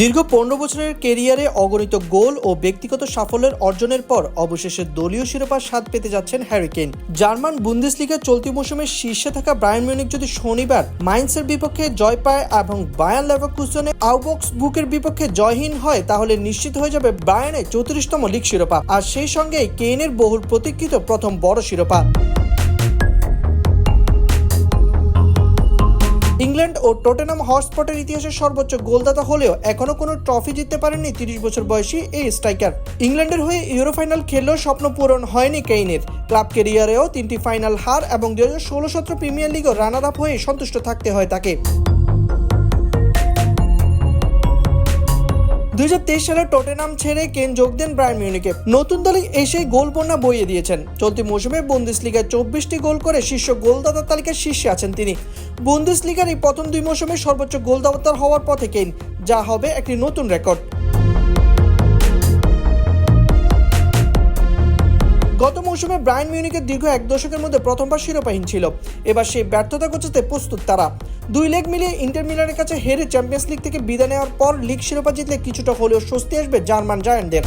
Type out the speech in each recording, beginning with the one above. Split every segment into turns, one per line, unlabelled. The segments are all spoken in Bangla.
দীর্ঘ পনেরো বছরের কেরিয়ারে অগণিত গোল ও ব্যক্তিগত সাফল্যের অর্জনের পর অবশেষে দলীয় শিরোপার স্বাদ পেতে যাচ্ছেন হ্যারি কেইন। জার্মান বুন্দেসলিগা চলতি মৌসুমে শীর্ষে থাকা ব্রায়ন মিউনিক যদি শনিবার মাইন্সের বিপক্ষে জয় পায় এবং বায়ান লেভারকুসনে আউবক্স বুকের বিপক্ষে জয়হীন হয়, তাহলে নিশ্চিত হয়ে যাবে ব্রায়ানের চৌত্রিশতম লিগ শিরোপা। আর সেই সঙ্গে কেইনের বহুল প্রতীক্ষিত প্রথম বড় শিরোপা। ও টোটেনাম হটস্পটের ইতিহাসে সর্বোচ্চ গোলদাতা হলেও এখনও কোনো ট্রফি জিততে পারেননি তিরিশ বছর বয়সী এই স্ট্রাইকার। ইংল্যান্ডের হয়ে ইউরো ফাইনাল খেললেও স্বপ্ন পূরণ হয়নি কেইনের। ক্লাব কেরিয়ারেও তিনটি ফাইনাল হার এবং দু হাজার ষোলো সতেরো প্রিমিয়ার লিগও রানার আপ হয়ে সন্তুষ্ট থাকতে হয় তাকে। দুই সালে টটেনাম ছেড়ে কেন যোগ দেন ব্রায়ান মিউনিকে নতুন দলে এসে গোল বন্যা বইয়ে দিয়েছেন। চলতি মৌসুমে বন্দিসলিগায় চব্বিশটি গোল করে শীর্ষ গোলদাতার তালিকার শীর্ষে আছেন তিনি। বন্দিসলিগার এই প্রথম দুই মৌসুমে সর্বোচ্চ গোলদাতার হওয়ার পথে কেন, যা হবে একটি নতুন রেকর্ড। গত মৌসুমে ব্রায়ান মিউনিকের দীর্ঘ এক দশকের মধ্যে প্রথমবার শিরোপাহীন ছিল। এবার সেই ব্যর্থতা গোছাতে প্রস্তুত তারা। দুই লেগ মিলিয়ে ইন্টার মিলানের কাছে হেরে চ্যাম্পিয়ন্স লিগ থেকে বিদায় নেওয়ার পর লিগ শিরোপা জিতলে কিছুটা হলেও স্বস্তি আসবে জার্মান জায়ান্টদের।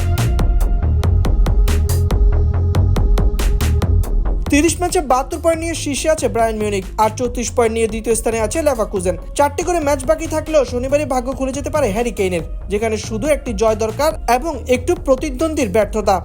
তিরিশ ম্যাচে বাহাত্তর পয়েন্ট নিয়ে শীর্ষে আছে ব্রায়ান মিউনিক আর চৌত্রিশ পয়েন্ট নিয়ে দ্বিতীয় স্থানে আছে লেভাকুজেন চারটি করে ম্যাচ বাকি থাকলেও শনিবারই ভাগ্য খুলে যেতে পারে হ্যারি কেইনের, যেখানে শুধু একটি জয় দরকার এবং একটু প্রতিদ্বন্দ্বীর ব্যর্থতা।